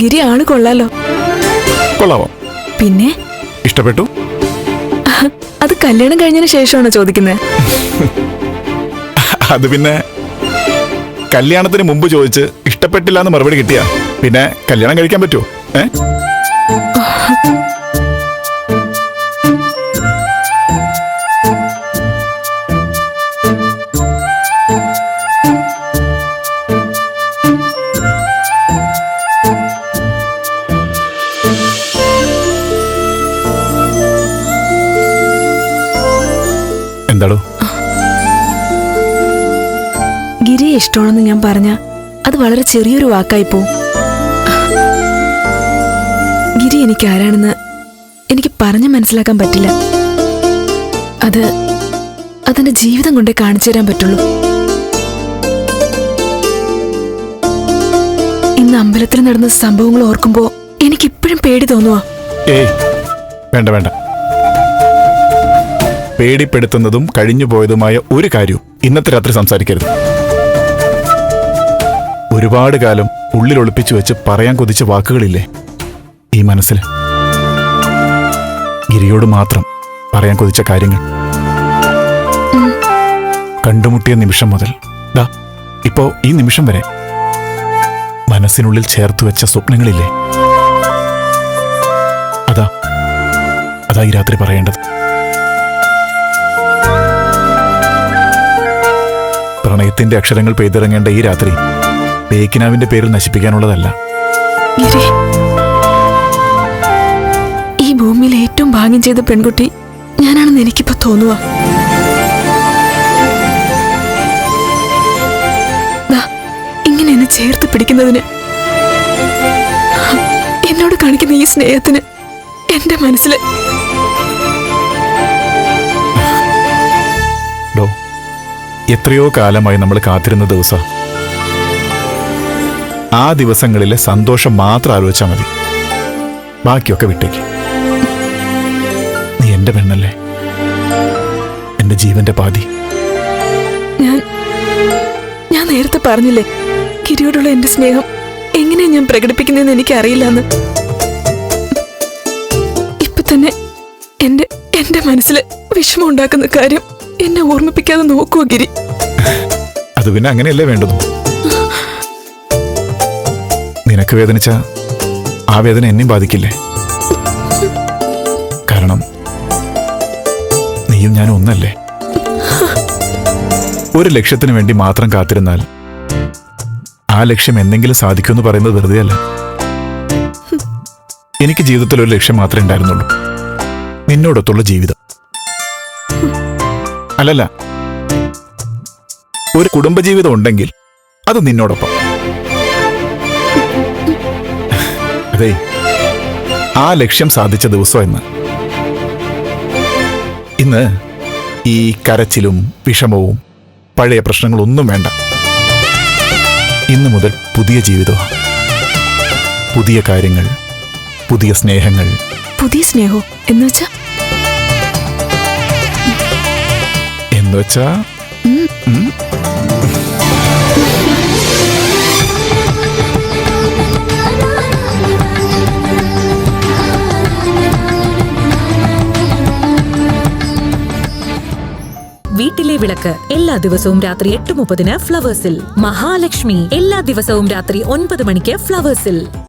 ഗിരി ആൾ കൊള്ളാലോ. കൊള്ളാവോ? പിന്നെ? ഇഷ്ടപ്പെട്ടു? അത് കല്യാണം കഴിഞ്ഞതിന് ശേഷമാണോ ചോദിക്കുന്നത്? അത് പിന്നെ കല്യാണത്തിന് മുമ്പ് ചോദിച്ച് ഇഷ്ടപ്പെട്ടില്ല എന്ന് മറുപടി കിട്ടിയാ പിന്നെ കല്യാണം കഴിക്കാൻ പറ്റുമോ ഏ? എന്താടോ? ഗിരിയെ ഇഷ്ടമാണെന്ന് ഞാൻ പറഞ്ഞ അത് വളരെ ചെറിയൊരു വാക്കായി പോ ഗിരി എനിക്ക് ആരാണെന്ന് എനിക്ക് പറഞ്ഞു മനസ്സിലാക്കാൻ പറ്റില്ല. അത് അതെന്റെ ജീവിതം കൊണ്ടേ കാണിച്ചു തരാൻ പറ്റുള്ളൂ. ഇന്ന് അമ്പലത്തിൽ നടന്ന സംഭവങ്ങൾ ഓർക്കുമ്പോ എനിക്കിപ്പോഴും പേടി തോന്നുവാ. ഏയ് വേണ്ട വേണ്ട. പേടിപ്പെടുത്തുന്നതും കഴിഞ്ഞുപോയതുമായ ഒരു കാര്യവും ഇന്നത്തെ രാത്രി സംസാരിക്കരുത്. ഒരുപാട് കാലം ഉള്ളിൽ ഒളിപ്പിച്ചു വെച്ച് പറയാൻ കൊതിച്ച വാക്കുകളില്ലേ ഈ മനസ്സിൽ? ഗിരിയോട് മാത്രം പറയാൻ കൊതിച്ച കാര്യങ്ങൾ. കണ്ടുമുട്ടിയ നിമിഷം മുതൽ ദാ ഇപ്പോ ഈ നിമിഷം വരെ മനസ്സിനുള്ളിൽ ചേർത്ത് വെച്ച സ്വപ്നങ്ങളില്ലേ? അതാ അതാ ഈ രാത്രി പറയേണ്ടത്. പ്രണയത്തിന്റെ അക്ഷരങ്ങൾ പെയ്തിറങ്ങേണ്ട ഈ രാത്രി ബേക്കിനാവിന്റെ പേര് നശിപ്പിക്കാനുള്ളതല്ല. ഗിരി ഈ ഭൂമിയിൽ ഏറ്റവും ഭാഗ്യം ചെയ്ത പെൺകുട്ടി ഞാനാണെന്ന് എനിക്കിപ്പോ തോന്നുക ഇങ്ങനെ എന്നെ ചേർത്ത് പിടിക്കുന്നതിന് എന്നോട് കാണിക്കുന്ന ഈ സ്നേഹത്തിന് എന്റെ മനസ്സിൽ ഡോ എത്രയോ കാലമായി നമ്മൾ കാത്തിരുന്ന ദിവസം. ആ ദിവസങ്ങളിലെ സന്തോഷം മാത്രം ആലോചിച്ചാൽ മതി. ബാക്കിയൊക്കെ വിട്ടേക്ക്. നീ എന്റെ പെണ്ണല്ലേ? എന്റെ ജീവന്റെ പാതി. ഞാൻ ഞാൻ നേരത്തെ പറഞ്ഞില്ലേ കിരിയോടുള്ള എന്റെ സ്നേഹം എങ്ങനെയാ ഞാൻ പ്രകടിപ്പിക്കുന്നതെന്ന് എനിക്ക് അറിയില്ലെന്ന് ഇപ്പൊ തന്നെ എന്റെ എന്റെ മനസ്സിൽ വിഷമം ഉണ്ടാക്കുന്ന കാര്യം എന്നെ ഓർമ്മിപ്പിക്കാതെ നോക്കുവോ ഗിരി? അത് പിന്നെ അങ്ങനെയല്ലേ വേണ്ടത്? നിനക്ക് വേദനിച്ച ആ വേദന എന്നെയും ബാധിക്കില്ലേ? കാരണം നീയും ഞാനും ഒന്നല്ലേ? ഒരു ലക്ഷ്യത്തിന് വേണ്ടി മാത്രം കാത്തിരുന്നാൽ ആ ലക്ഷ്യം എന്തെങ്കിലും സാധിക്കുമെന്ന് പറയുന്നത് വെറുതെ അല്ല എനിക്ക് ജീവിതത്തിൽ ഒരു ലക്ഷ്യം മാത്രമേ ഉണ്ടായിരുന്നുള്ളൂ. നിന്നോടൊത്തുള്ള ജീവിതം. അല്ലല്ല. ഒരു കുടുംബജീവിതം ഉണ്ടെങ്കിൽ അത് നിന്നോടൊപ്പം. അതെ ആ ലക്ഷ്യം സാധിച്ച ദിവസം എന്ന് ഇന്ന് ഈ കരച്ചിലും വിഷമവും പഴയ പ്രശ്നങ്ങളൊന്നും വേണ്ട. ഇന്ന് മുതൽ പുതിയ ജീവിതമാണ് പുതിയ കാര്യങ്ങൾ പുതിയ സ്നേഹങ്ങൾ. പുതിയ സ്നേഹം എന്ന് വെച്ചാ? എന്ന് വെച്ചാ വീട്ടിലെ വിളക്ക് എല്ലാ ദിവസവും രാത്രി എട്ട് മുപ്പതിന് ഫ്ലവേഴ്സിൽ. മഹാലക്ഷ്മി എല്ലാ ദിവസവും രാത്രി ഒൻപത് മണിക്ക് ഫ്ലവേഴ്സിൽ.